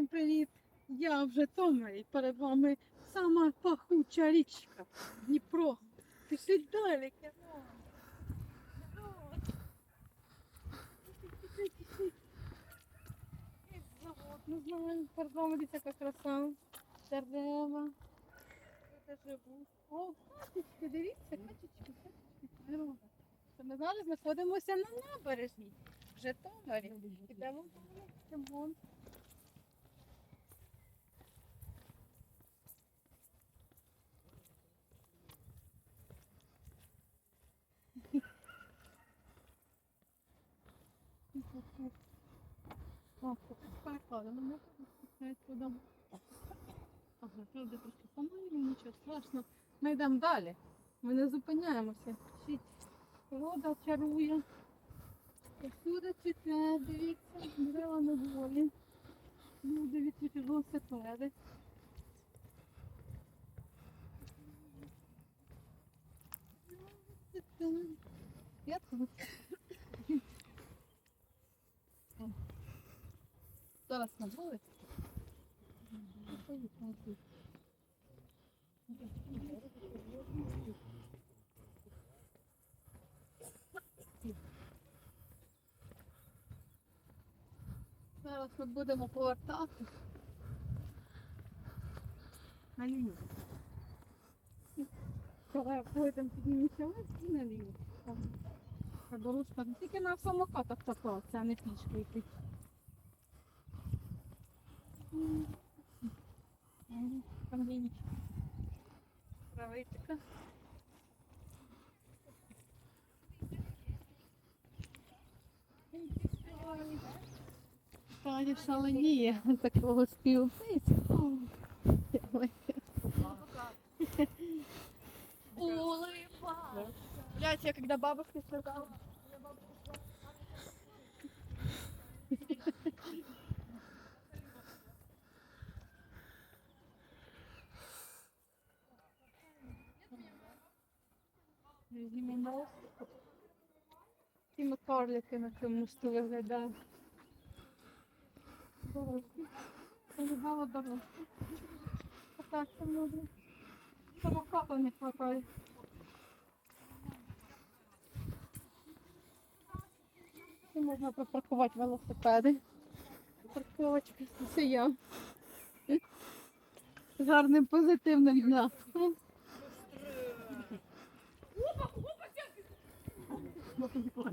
Всім привіт! Я в Житомирі. Перед вами сама пахуча річка Дніпро. Пішли далі, кіно. Завод, знаю, перед вами дивіться, краса. Дерева. Я живу. О, качечки, дивіться, качечки, качечки, природа. Ми зараз знаходимося на набережній в Житомирі. Ідемо в Лимон. О, перекладено, не пускають туди. Ага, правда, помилі, нічого страшного. Ми йдемо далі. Ми не зупиняємося. Природа чарує. Всюди цвіте, дивіться, дерева на волі. Люди відчуть велосипеди. Я тут. Зараз на вулиці. Зараз ми будемо повертати. Наліво. Коли пойдемо піднімемося вниз і. Там така Дорожка не тільки на самокатах така, це не пішки йти. правитика. Таня шаленіє такого співу. Улыбайся. Блять, я когда бабушка Сказала. Тими карлики на цьому мосту виглядають. Полюбала дорожки. Отак це можна. Не хватає. І можна припаркувати велосипеди. Парковочка, це. Гарним позитивним дня. looking for